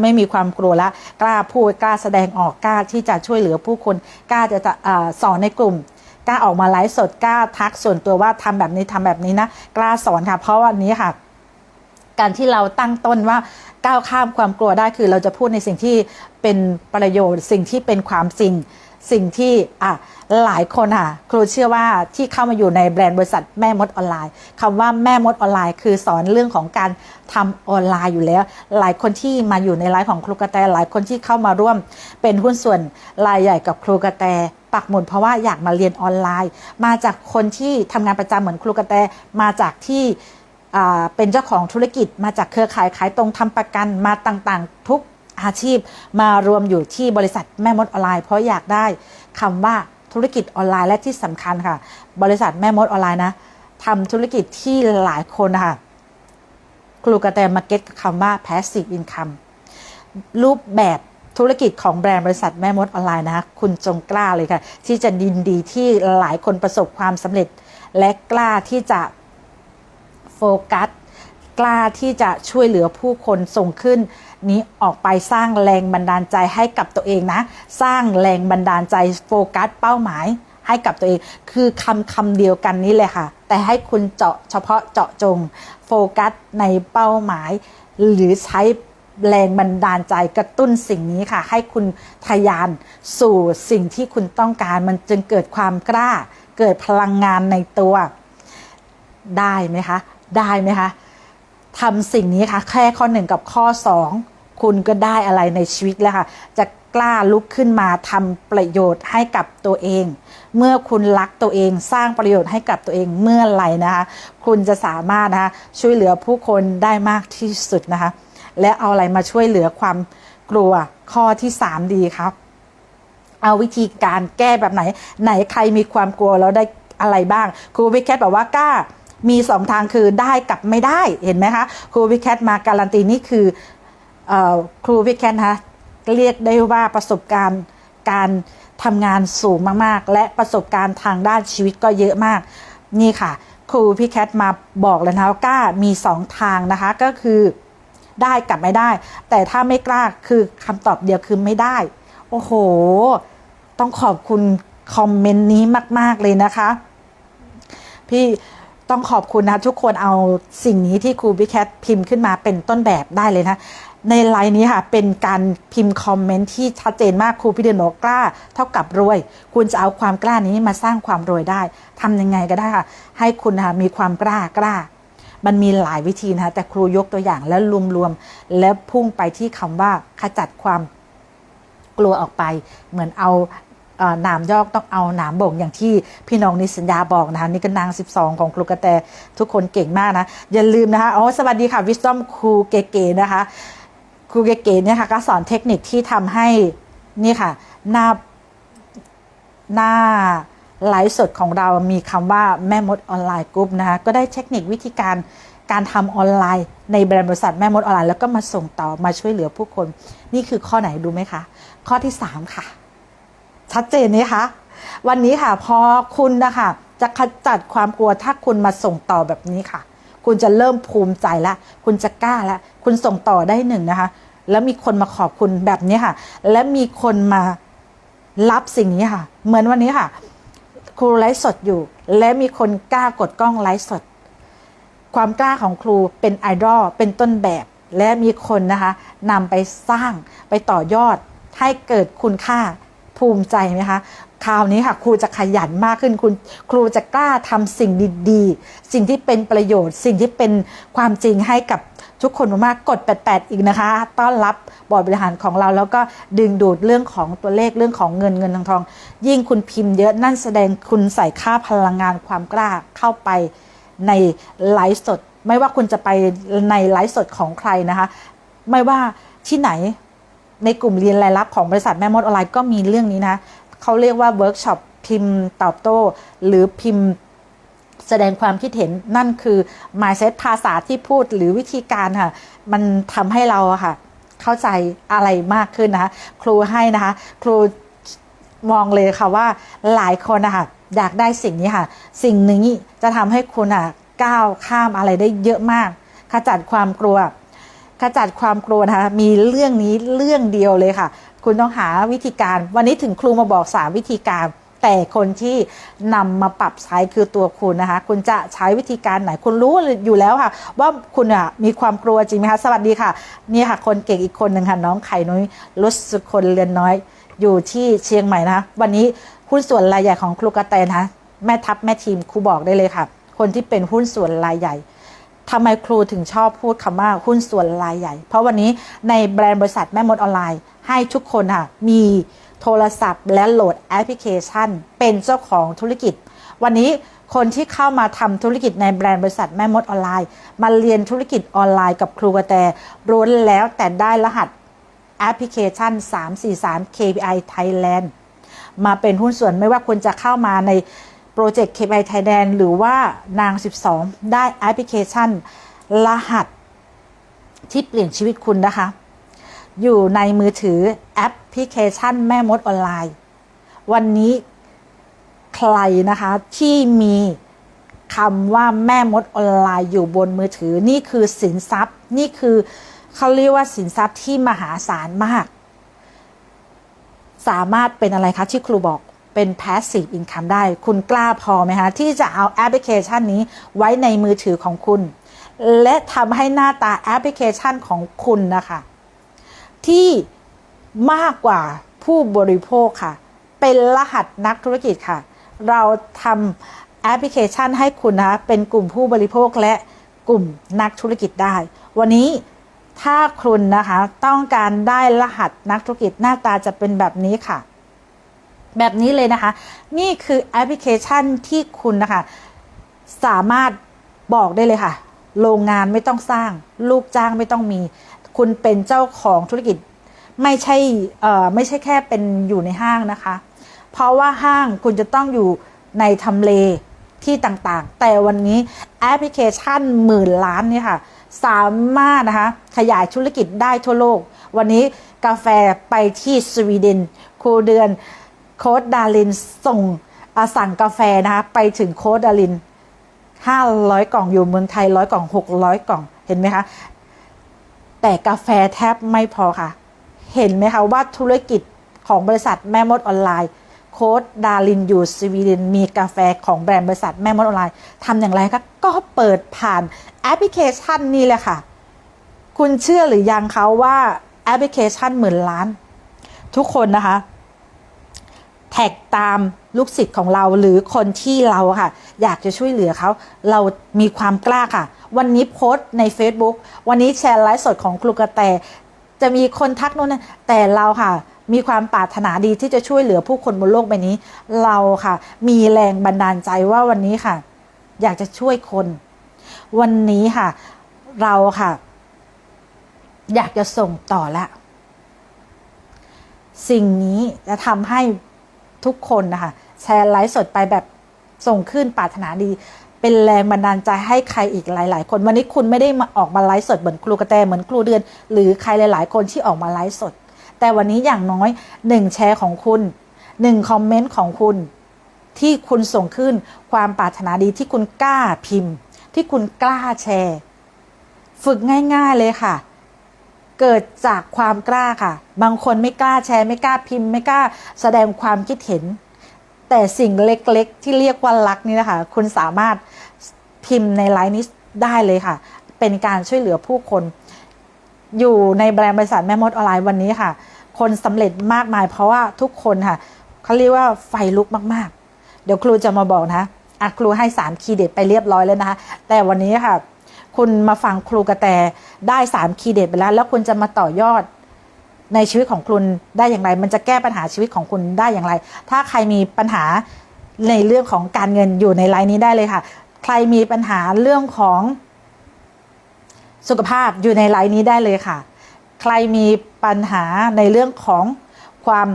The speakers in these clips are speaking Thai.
ไม่มีความกลัวละกล้าพูดกล้าแสดงออกกล้าที่จะช่วยเหลือผู้คนกล้าจะจะสอนในกลุ่มกล้าออกมาไลฟ์สดกล้าทักส่วนตัวว่าทำแบบนี้ทำแบบนี้นะ กล้าสอนค่ะ เพราะวันนี้ค่ะ การที่เราตั้งต้นว่าก้าวข้ามความกลัวได้คือเราจะพูดในสิ่งที่เป็นประโยชน์ สิ่งที่เป็นความจริง สิ่งที่อะหลายคนค่ะครูเชื่อว่าที่เข้ามาอยู่ในแบรนด์บริษัทแม่มดออนไลน์คำว่าแม่มดออนไลน์ คือสอนเรื่องของการทำออนไลน์อยู่แล้ว หลายคนที่มาอยู่ในไลฟ์ของครูกระแตหลายคนที่เข้ามาร่วมเป็นหุ้นส่วนรายใหญ่กับครูกระแตปักหมุดเพราะว่าอยากมาเรียนออนไลน์ มาจากคนที่ทำงานประจำเหมือนครูกระแตมาจากที่ เป็นเจ้าของธุรกิจมาจากเครือข่ายขายตรงทำประกันมาต่างๆ ทุกอาชีพมารวมอยู่ที่บริษัทแม่มดออนไลน์เพราะอยากได้คำว่าธุรกิจออนไลน์และที่สำคัญค่ะ บริษัทแม่มดออนไลน์นะทำธุรกิจที่หลายคนนะคะครูกระแตมาเก็ตคำว่า passive income รูปแบบธุรกิจของแบรนด์บริษัทแม่มดออนไลน์นะคะคุณจงกล้าเลยค่ะ ที่จะดินดีที่หลายคนประสบความสำเร็จ และกล้าที่จะ กัส กล้าที่จะช่วยเหลือผู้คนส่งขึ้น นี้ออกไปสร้างแรงบันดาลใจให้กับตัวเองนะ สร้างแรงบันดาลใจโฟกัสเป้าหมายให้กับตัวเองคือคำคำเดียวกันนี้เลยค่ะ แต่ให้คุณเจาะเฉพาะเจาะจง โฟกัสในเป้าหมาย หรือใช้แรงบันดาลใจกระตุ้นสิ่งนี้ค่ะ ให้คุณทะยานสู่สิ่งที่คุณต้องการ มันจึงเกิดความกล้า เกิดพลังงานในตัวได้ไหมคะ ได้ไหมคะทำสิ่งนี้ค่ะ แค่ข้อหนึ่งกับข้อสองคุณก็ได้อะไรในชีวิตแล้วค่ะ จะกล้าลุกขึ้นมาทำประโยชน์ให้กับตัวเอง เมื่อคุณรักตัวเองสร้างประโยชน์ให้กับตัวเองเมื่อไหร่นะคะ คุณจะสามารถนะคะช่วยเหลือผู้คนได้มากที่สุดนะคะ และเอาอะไรมาช่วยเหลือความกลัวข้อที่สามดีครับ เอาวิธีการแก้แบบไหน ไหนใครมีความกลัวแล้วได้อะไรบ้างครูวิแคทบอกว่ากล้า มีสองทางคือได้กับไม่ได้เห็นไหมคะครูวิแคทมาการันตีนี่คืออครูวิแคทนะคะเรียกได้ว่าประสบการณ์การทำงานสูงมากๆ และประสบการณ์ทางด้านชีวิตก็เยอะมาก นี่ค่ะ ครูพี่แคทมาบอกเลยนะกล้ามีสองทางนะคะก็คือได้กับไม่ได้ แต่ถ้าไม่กล้าคือคำตอบเดียวคือไม่ได้ โอ้โห ต้องขอบคุณคอมเมนต์นี้มาก ๆ เลยนะคะ พี่ ต้องขอบคุณนะทุกคนเอาสิ่งนี้ที่ครูพี่แคทพิมพ์ขึ้นมาเป็นต้นแบบได้เลยนะ ในไลน์นี้ค่ะ เป็นการพิมพ์คอมเมนต์ที่ชัดเจนมากครูพี่เดือนบอกกล้า เท่ากับรวย คุณจะเอาความกล้านี้มาสร้างความรวยได้ทำยังไงก็ได้ค่ะ ให้คุณนะคะมีความกล้ากล้า มันมีหลายวิธีนะคะแต่ครูยกตัวอย่างแล้วรวมๆแล้วพุ่งไปที่คำว่าขจัดความกลัวออกไป เหมือนเอา หนามยอกต้องเอาหนามบ่งอย่างที่พี่น้องนิสัญญาบอกนะคะนี่ก็นาง 12 ของครูกระแตทุกคนเก่งมากนะ อย่าลืมนะคะอ๋อสวัสดีค่ะวิสตอมครูเก๋ๆนะคะครูเก๋ๆเนี่ยค่ะก็สอนเทคนิคที่ทำให้นี่ค่ะหน้าหน้าไลฟ์สดของเรามีคำว่าแม่มดออนไลน์กรุ๊ปนะคะก็ได้เทคนิควิธีการการทำออนไลน์ ในแบรนด์บริษัทแม่มดออนไลน์แล้วก็มาส่งต่อมาช่วยเหลือผู้คน นี่คือข้อไหนดูไหมคะ ข้อที่ 3 ค่ะ ชัดเจนไหมคะวันนี้ค่ะพอคุณนะคะจะขจัดความกลัวถ้าคุณมาส่งต่อแบบนี้ค่ะ คุณจะเริ่มภูมิใจแล้วคุณจะกล้าแล้วคุณส่งต่อได้หนึ่งนะคะ แล้วมีคนมาขอบคุณแบบนี้ค่ะ และมีคนมารับสิ่งนี้ค่ะ เหมือนวันนี้ค่ะ ครูไลฟ์สดอยู่ และมีคนกล้ากดกล้องไลฟ์สด ความกล้าของครูเป็นไอดอลเป็นต้นแบบ และมีคนนะคะนำไปสร้างไปต่อยอดให้เกิดคุณค่า ภูมิใจไหมคะคราวนี้ค่ะครูจะขยันมากขึ้นคุณครูจะกล้าทำสิ่งดีๆ สิ่งที่เป็นประโยชน์ สิ่งที่เป็นความจริงให้กับทุกคนมากๆกด 88 อีกนะคะ ต้อนรับบอร์ดบริหารของเรา แล้วก็ดึงดูดเรื่องของตัวเลขเรื่องของเงินเงินทองทอง ยิ่งคุณพิมพ์เยอะนั่นแสดงคุณใส่ค่าพลังงานความกล้าเข้าไปในไลฟ์สด ไม่ว่าคุณจะไปในไลฟ์สดของใครนะคะ ไม่ว่าที่ไหน ในกลุ่มเรียนรายลับของบริษัทแม่มดออนไลน์ก็มีเรื่องนี้นะเขาเรียกว่าเวิร์กช็อปพิมพ์ตอบโต้ หรือพิมพ์แสดงความคิดเห็นนั่นคือ mindset ภาษาที่พูดหรือวิธีการค่ะ มันทำให้เราค่ะ เข้าใจอะไรมากขึ้นนะคะ ครูให้นะคะ ครูมองเลยค่ะว่าหลายคนนะคะอยากได้สิ่งนี้ค่ะ สิ่งนี้จะทำให้คุณอะก้าวข้ามอะไรได้เยอะมาก ขจัดความกลัว ขจัดความกลัวนะคะมีเรื่องนี้เรื่องเดียวเลยค่ะ คุณต้องหาวิธีการ วันนี้ถึงครูมาบอกสามวิธีการแต่คนที่นำมาปรับใช้คือตัวคุณนะคะ คุณจะใช้วิธีการไหน คุณรู้อยู่แล้วค่ะ ว่าคุณอะมีความกลัวจริงไหมคะ สวัสดีค่ะ นี่ค่ะ คนเก่งอีกคนหนึ่งค่ะ น้องไข่นุ้ยรสสุคนเรือนน้อยอยู่ที่เชียงใหม่นะคะ วันนี้หุ้นส่วนรายใหญ่ของครูกระแตนะะแม่ทัพแม่ทีมครูบอกได้เลยค่ะ คนที่เป็นหุ้นส่วนรายใหญ่ ทำไมครูถึงชอบพูดคำว่าหุ้นส่วนรายใหญ่ เพราะวันนี้ในแบรนด์บริษัทแม่มดออนไลน์ ให้ทุกคนค่ะมีโทรศัพท์และโหลดแอปพลิเคชัน เป็นเจ้าของธุรกิจ วันนี้คนที่เข้ามาทำธุรกิจในแบรนด์บริษัทแม่มดออนไลน์ มาเรียนธุรกิจออนไลน์กับครูกระแตร้นแล้วแต่ได้รหัสแอปพลิเคชัน 343 KPI Thailand มาเป็นหุ้นส่วนไม่ว่าคุณจะเข้ามาใน โปรเจกต์ KPI Thailand หรือว่านาง 12 ได้แอปพลิเคชัน รหัสที่เปลี่ยนชีวิตคุณนะคะ อยู่ในมือถือแอปพลิเคชันแม่มดออนไลน์ วันนี้ใครนะคะที่มีคำว่าแม่มดออนไลน์อยู่บนมือถือนี่คือสินทรัพย์ นี่คือเขาเรียกว่าสินทรัพย์ที่มหาศาลมาก สามารถเป็นอะไรคะที่ครูบอก เป็น passive income ได้ คุณกล้าพอไหมคะ ที่จะเอาแอปพลิเคชันนี้ไว้ในมือถือของคุณ และทำให้หน้าตาแอปพลิเคชันของคุณนะคะ ที่มากกว่าผู้บริโภคค่ะ เป็นรหัสนักธุรกิจค่ะ เราทำแอปพลิเคชันให้คุณนะคะเป็นกลุ่มผู้บริโภคและกลุ่มนักธุรกิจได้ วันนี้ถ้าคุณนะคะต้องการได้รหัสนักธุรกิจหน้าตาจะเป็นแบบนี้ค่ะ แบบนี้เลยนะคะ นี่คือแอปพลิเคชันที่คุณนะคะ สามารถบอกได้เลยค่ะ โรงงานไม่ต้องสร้าง ลูกจ้างไม่ต้องมี คุณเป็นเจ้าของธุรกิจ ไม่ใช่เอ่อไม่ใช่แค่เป็นอยู่ในห้างนะคะ เพราะว่าห้างคุณจะต้องอยู่ในทำเลที่ต่างๆ แต่วันนี้แอปพลิเคชันหมื่นล้านเนี่ยค่ะ สามารถนะคะขยายธุรกิจได้ทั่วโลก วันนี้กาแฟไปที่สวีเดนครูเดือน โค้ดดารินส่งสั่งกาแฟนะคะไปถึงโค้ดดาริน500กล่องอยู่เมืองไทยร้อยกล่อง600กล่องเห็นไหมคะแต่กาแฟแทบไม่พอค่ะ เห็นไหมคะว่าธุรกิจของบริษัทแม่มดออนไลน์ โค้ดดารินอยู่สวีเดนมีกาแฟของแบรนด์บริษัทแม่มดออนไลน์ทำอย่างไรคะก็เปิดผ่านแอปพลิเคชันนี่แหละค่ะ คุณเชื่อหรือยังเขาว่าแอปพลิเคชันหมื่นล้าน ทุกคนนะคะ แท็กตามลูกศิษย์ของเราหรือคนที่เราค่ะ อยากจะช่วยเหลือเขา เรามีความกล้าค่ะ วันนี้โพสต์ใน Facebook วันนี้แชร์ไลฟ์สดของครูกระแต จะมีคนทักโน้นนแต่เราค่ะ มีความปรารถนาดีที่จะช่วยเหลือผู้คนบนโลกใบนี้ เราค่ะ มีแรงบันดาลใจว่าวันนี้ค่ะ อยากจะช่วยคน วันนี้ค่ะ เราค่ะ อยากจะส่งต่อละ สิ่งนี้จะทำให้ ทุกคนนะคะ แชร์ไลฟ์สดไปแบบส่งขึ้นปรารถนาดี เป็นแรงบันดาลใจให้ใครอีกหลาย ๆ คนวันนี้คุณไม่ได้มาออกมาไลฟ์สดเหมือนครูกระแตเหมือนครูเดือน หรือใครหลาย ๆ คนที่ออกมาไลฟ์สด แต่วันนี้อย่างน้อยหนึ่งแชร์ของคุณหนึ่งคอมเมนต์ของคุณที่คุณส่งขึ้นความปรารถนาดีที่คุณกล้าพิมพ์ ที่คุณกล้าแชร์ ฝึกง่าย ๆเลยค่ะ เกิดจากความกล้าค่ะ บางคนไม่กล้าแชร์ไม่กล้าพิมพ์ ไม่กล้าแสดงความคิดเห็น แต่สิ่งเล็กๆ ที่เรียกว่ารักนี่นะคะ คุณสามารถพิมพ์ในไลน์นี้ได้เลยค่ะ เป็นการช่วยเหลือผู้คน อยู่ในแบรนด์บริษัทแม่มดออนไลน์วันนี้ค่ะ คนสำเร็จมากมายเพราะว่าทุกคนค่ะเขาเรียกว่าไฟลุกมากๆ เดี๋ยวครูจะมาบอกนะอะครูให้สามคีย์เด็ดไปเรียบร้อยแล้วนะคะแต่วันนี้ค่ะ คุณมาฟังครูกระแตได้สามคีย์เด็ดไปแล้ว แล้วคุณจะมาต่อยอดในชีวิตของคุณได้อย่างไร มันจะแก้ปัญหาชีวิตของคุณได้อย่างไร ถ้าใครมีปัญหาในเรื่องของการเงินอยู่ในไลน์นี้ได้เลยค่ะ ใครมีปัญหาเรื่องของสุขภาพอยู่ในไลน์นี้ได้เลยค่ะ ใครมีปัญหาในเรื่องของความ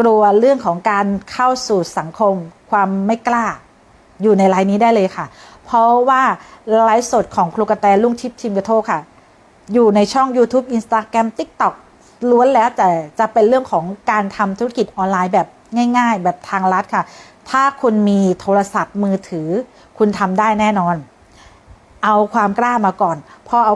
กลัวเรื่องของการเข้าสู่สังคม ความไม่กล้าอยู่ในไลน์นี้ได้เลยค่ะ เพราะว่าไลฟ์สดของครูกระแตลุงทิพย์ทีมกระโทค่ะ อยู่ในช่อง YouTube Instagram TikTok ล้วนแล้วแต่จะเป็นเรื่องของการทำธุรกิจออนไลน์แบบง่าย ๆ แบบทางลัดค่ะ ถ้าคุณมีโทรศัพท์มือถือ คุณทำได้แน่นอน เอาความกล้ามาก่อน พอเอา